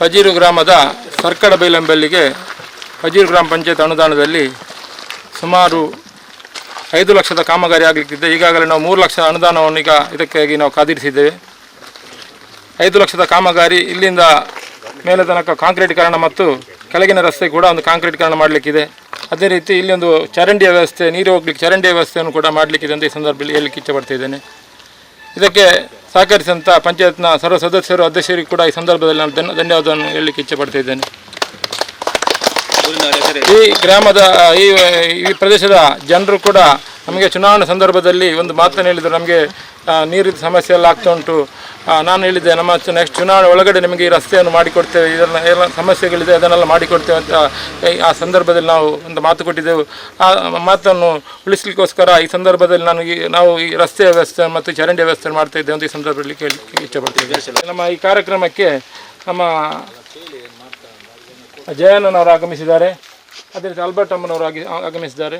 ಪಜೀರು ಗ್ರಾಮದ ಸರ್ಕಡ ಬೈಲಂಬೆಲ್ಲಿಗೆ ಪಜೀರು ಗ್ರಾಮ ಪಂಚಾಯತ್ ಅನುದಾನದಲ್ಲಿ ಸುಮಾರು ಐದು ಲಕ್ಷದ ಕಾಮಗಾರಿ ಆಗಲಿಕ್ಕಿದೆ. ಈಗಾಗಲೇ ನಾವು ಮೂರು ಲಕ್ಷ ಅನುದಾನವನ್ನು ಈಗ ಇದಕ್ಕಾಗಿ ನಾವು ಕಾದಿರಿಸಿದ್ದೇವೆ ಐದು ಲಕ್ಷದ ಕಾಮಗಾರಿ ಇಲ್ಲಿಂದ ಮೇಲೆ ತನಕ ಕಾಂಕ್ರೀಟೀಕರಣ ಮತ್ತು ಕೆಳಗಿನ ರಸ್ತೆ ಕೂಡ ಒಂದು ಕಾಂಕ್ರೀಟೀಕರಣ ಮಾಡಲಿಕ್ಕಿದೆ. ಅದೇ ರೀತಿ ಇಲ್ಲಿ ಒಂದು ಚರಂಡಿಯ ವ್ಯವಸ್ಥೆ, ನೀರು ಹೋಗ್ಲಿಕ್ಕೆ ಚರಂಡಿಯ ವ್ಯವಸ್ಥೆಯನ್ನು ಕೂಡ ಮಾಡಲಿಕ್ಕಿದೆ ಅಂತ ಈ ಸಂದರ್ಭದಲ್ಲಿ ಹೇಳಲಿಕ್ಕೆ ಇಚ್ಛೆಪಡ್ತಿದ್ದೇನೆ ಇದಕ್ಕೆ ಸಹಕರಿಸಿದಂಥ ಪಂಚಾಯತ್ನ ಸರ್ವ ಸದಸ್ಯರು ಅಧ್ಯಕ್ಷರಿಗೆ ಕೂಡ ಈ ಸಂದರ್ಭದಲ್ಲಿ ನಾನು ಧನ್ಯ ಧನ್ಯವಾದವನ್ನು ಹೇಳಲಿಕ್ಕೆ ಇಚ್ಛೆಪಡ್ತಿದ್ದೇನೆ ಈ ಗ್ರಾಮದ, ಈ ಈ ಪ್ರದೇಶದ ಜನರು ಕೂಡ ನಮಗೆ ಚುನಾವಣೆ ಸಂದರ್ಭದಲ್ಲಿ ಒಂದು ಮಾತನ್ನು ಹೇಳಿದರು. ನಮಗೆ ನೀರಿನ ಸಮಸ್ಯೆ ಎಲ್ಲ ಆಗ್ತಾ ಉಂಟು. ನಾನು ಹೇಳಿದ್ದೆ, ನಮ್ಮ ನೆಕ್ಸ್ಟ್ ಚುನಾವಣೆ ಒಳಗಡೆ ನಿಮಗೆ ಈ ರಸ್ತೆಯನ್ನು ಮಾಡಿಕೊಡ್ತೇವೆ. ಇದೆಲ್ಲ, ಎಲ್ಲ ಸಮಸ್ಯೆಗಳಿದೆ, ಅದನ್ನೆಲ್ಲ ಮಾಡಿಕೊಡ್ತೇವೆ ಅಂತ ಆ ಸಂದರ್ಭದಲ್ಲಿ ನಾವು ಒಂದು ಮಾತು ಕೊಟ್ಟಿದ್ದೆವು. ಆ, ಮಾತನ್ನು ಉಳಿಸ್ಲಿಕ್ಕೋಸ್ಕರ ಈ ಸಂದರ್ಭದಲ್ಲಿ ನಾನು ಈ, ನಾವು ಈ ರಸ್ತೆ ವ್ಯವಸ್ಥೆ ಮತ್ತು ಚರಂಡಿ ವ್ಯವಸ್ಥೆ ಮಾಡ್ತಾ ಇದ್ದೇವೆ ಅಂತ ಈ ಸಂದರ್ಭದಲ್ಲಿ ಕೇಳಿ ಇಷ್ಟಪಡ್ತೇವೆ ನಮ್ಮ ಈ ಕಾರ್ಯಕ್ರಮಕ್ಕೆ ನಮ್ಮ ಜಯಣ್ಣನವರು ಆಗಮಿಸಿದ್ದಾರೆ. ಅದೇ ರೀತಿ ಆಲ್ಬರ್ಟ್ ಅಮ್ಮನವರು ಆಗಿ ಆಗಮಿಸಿದ್ದಾರೆ.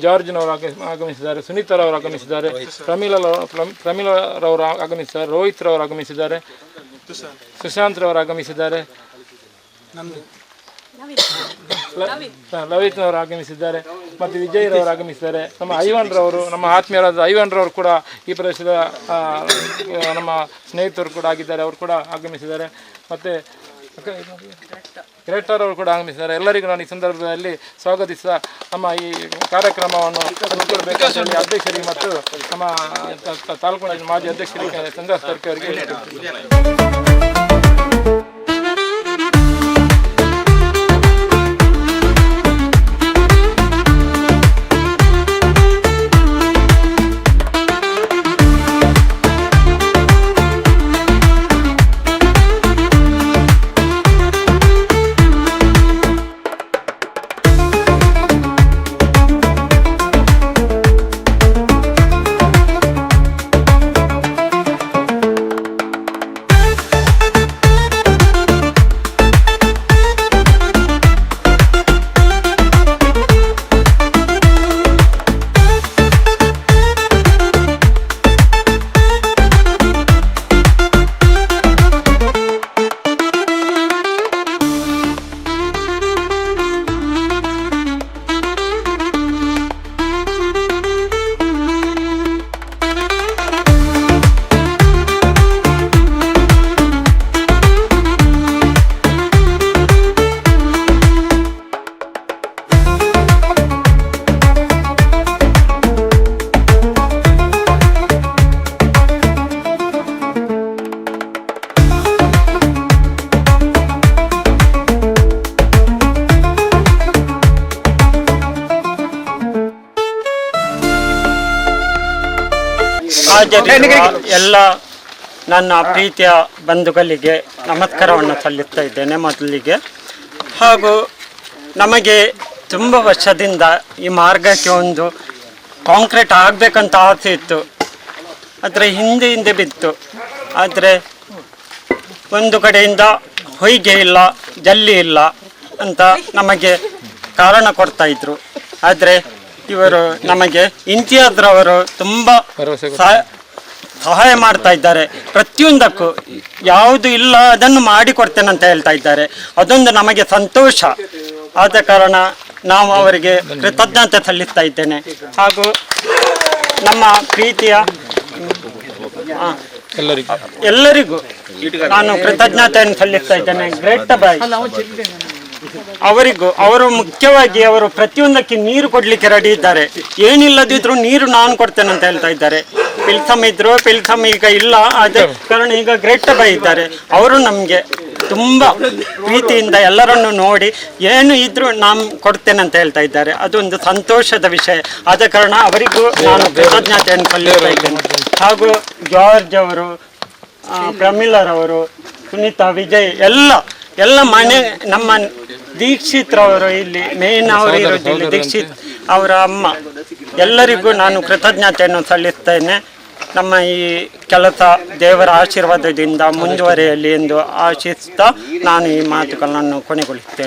ಜಾರ್ಜ್ನವರು ಆಗ- ಆಗಮಿಸಿದ್ದಾರೆ ಸುನೀತರವರು ಆಗಮಿಸಿದ್ದಾರೆ ಪ್ರಮೀಲರವರು ಪ್ರಮೀಲರವರು ಆಗಮಿಸಿದ್ದಾರೆ ರೋಹಿತ್ ರವರು ಆಗಮಿಸಿದ್ದಾರೆ ಸುಶಾಂತ್ ರವರು ಆಗಮಿಸಿದ್ದಾರೆ ಲವಿತ್ನವರು ಆಗಮಿಸಿದ್ದಾರೆ ಮತ್ತು ವಿಜಯ್ ರವರು ಆಗಮಿಸಿದ್ದಾರೆ. ನಮ್ಮ ಐವನ್ ರವರು ನಮ್ಮ ಆತ್ಮೀಯರಾದ ಐವನ್ ರವರು ಕೂಡ ಈ ಪ್ರದೇಶದ ನಮ್ಮ ಸ್ನೇಹಿತರು ಕೂಡ ಆಗಿದ್ದಾರೆ ಅವರು ಕೂಡ ಆಗಮಿಸಿದ್ದಾರೆ. ಮತ್ತು ಗ್ರೇಟರ್ ಅವರು ಕೂಡ ಆಗಮಿಸಿದ್ದಾರೆ. ಎಲ್ಲರಿಗೂ ನಾನು ಈ ಸಂದರ್ಭದಲ್ಲಿ ಸ್ವಾಗತಿಸಿದ ನಮ್ಮ ಈ ಕಾರ್ಯಕ್ರಮವನ್ನು ಅಧ್ಯಕ್ಷರಿಗೆ ಮತ್ತು ನಮ್ಮ ತಾಲೂಕಿನ ಮಾಜಿ ಅಧ್ಯಕ್ಷರಿಗೆ ಸರ್ಕಿ ಅವರಿಗೆ ಹಾಜರಿರುವ ಎಲ್ಲ ನನ್ನ ಪ್ರೀತಿಯ ಬಂಧುಗಳಿಗೆ ನಮಸ್ಕಾರವನ್ನು ಸಲ್ಲಿಸ್ತಾ ಇದ್ದೇನೆ ಮೊದಲಿಗೆ. ಹಾಗೂ ನಮಗೆ ತುಂಬ ವರ್ಷದಿಂದ ಈ ಮಾರ್ಗಕ್ಕೆ ಒಂದು ಕಾಂಕ್ರೀಟ್ ಆಗಬೇಕಂತ ಆಸೆ ಇತ್ತು. ಆದರೆ ಹಿಂದೆ ಹಿಂದೆ ಬಿತ್ತು. ಆದರೆ ಒಂದು ಕಡೆಯಿಂದ ಹೊಯ್ಗೆ ಇಲ್ಲ ಜಲ್ಲಿ ಇಲ್ಲ ಅಂತ ನಮಗೆ ಕಾರಣ ಕೊಡ್ತಾಯಿದ್ರು ಆದರೆ ಇವರು ನಮಗೆ ಇಂತಿಯಾದ್ರವರು ತುಂಬ ಸಹಾಯ ಮಾಡ್ತಾ ಇದ್ದಾರೆ. ಪ್ರತಿಯೊಂದಕ್ಕೂ ಯಾವುದು ಇಲ್ಲ ಅದನ್ನು ಮಾಡಿಕೊಡ್ತೇನೆ ಅಂತ ಹೇಳ್ತಾ ಇದ್ದಾರೆ. ಅದೊಂದು ನಮಗೆ ಸಂತೋಷ. ಆದ ಕಾರಣ ನಾವು ಅವರಿಗೆ ಕೃತಜ್ಞತೆ ಸಲ್ಲಿಸ್ತಾ ಇದ್ದೇನೆ. ಹಾಗೂ ನಮ್ಮ ಪ್ರೀತಿಯ ಎಲ್ಲರಿಗೂ. ನಾನು ಕೃತಜ್ಞತೆಯನ್ನು ಸಲ್ಲಿಸ್ತಾ ಇದ್ದೇನೆ. ಗ್ರೇಟ್ ಬಾಯ್ ಅವರಿಗೂ, ಅವರು ಮುಖ್ಯವಾಗಿ ಅವರು ಪ್ರತಿಯೊಂದಕ್ಕೆ ನೀರು ಕೊಡ್ಲಿಕ್ಕೆ ರೆಡಿ ಇದ್ದಾರೆ. ಏನಿಲ್ಲದಿದ್ರು ನೀರು ನಾನು ಕೊಡ್ತೇನೆ ಅಂತ ಹೇಳ್ತಾ ಇದ್ದಾರೆ. ಪಿಲ್ಸಮ್ ಇದ್ರು ಪಿಲ್ಸಮ್ ಈಗ ಇಲ್ಲ ಅದೇ ಕಾರಣ ಈಗ ಗ್ರೇಟ್ ಬೈ ಇದ್ದಾರೆ. ಅವರು ನಮಗೆ ತುಂಬ ಪ್ರೀತಿಯಿಂದ ಎಲ್ಲರನ್ನು ನೋಡಿ ಏನು ಇದ್ರು ನಾನು ಕೊಡ್ತೇನೆ ಅಂತ ಹೇಳ್ತಾ ಇದ್ದಾರೆ. ಅದೊಂದು ಸಂತೋಷದ ವಿಷಯ. ಆದ ಕಾರಣ ಅವರಿಗೂ ನಾನು ಕೃತಜ್ಞತೆಯನ್ನು ಸಲ್ಲಿಸ್ತಾ ಹಾಗೂ ಜಾರ್ಜ್ ಅವರು ಪ್ರಮೀಲರವರು ಸುನೀತಾ ವಿಜಯ್ ಎಲ್ಲ ಎಲ್ಲ ಮನೆ, ನಮ್ಮ ದೀಕ್ಷಿತ್ರವರು ಇಲ್ಲಿ ಮೇನ್ ಅವರು ಇರೋದು ಇಲ್ಲಿ ದೀಕ್ಷಿತ್ ಅವರ ಅಮ್ಮ. ಎಲ್ಲರಿಗೂ ನಾನು ಕೃತಜ್ಞತೆಯನ್ನು ಸಲ್ಲಿಸ್ತೇನೆ. ನಮ್ಮ ಈ ಕೆಲಸ ದೇವರ ಆಶೀರ್ವಾದದಿಂದ ಮುಂದುವರಿಯಲಿ ಎಂದು ಆಶಿಸ್ತಾ ನಾನು ಈ ಮಾತುಗಳನ್ನು ಕೊನೆಗೊಳಿಸ್ತೇನೆ.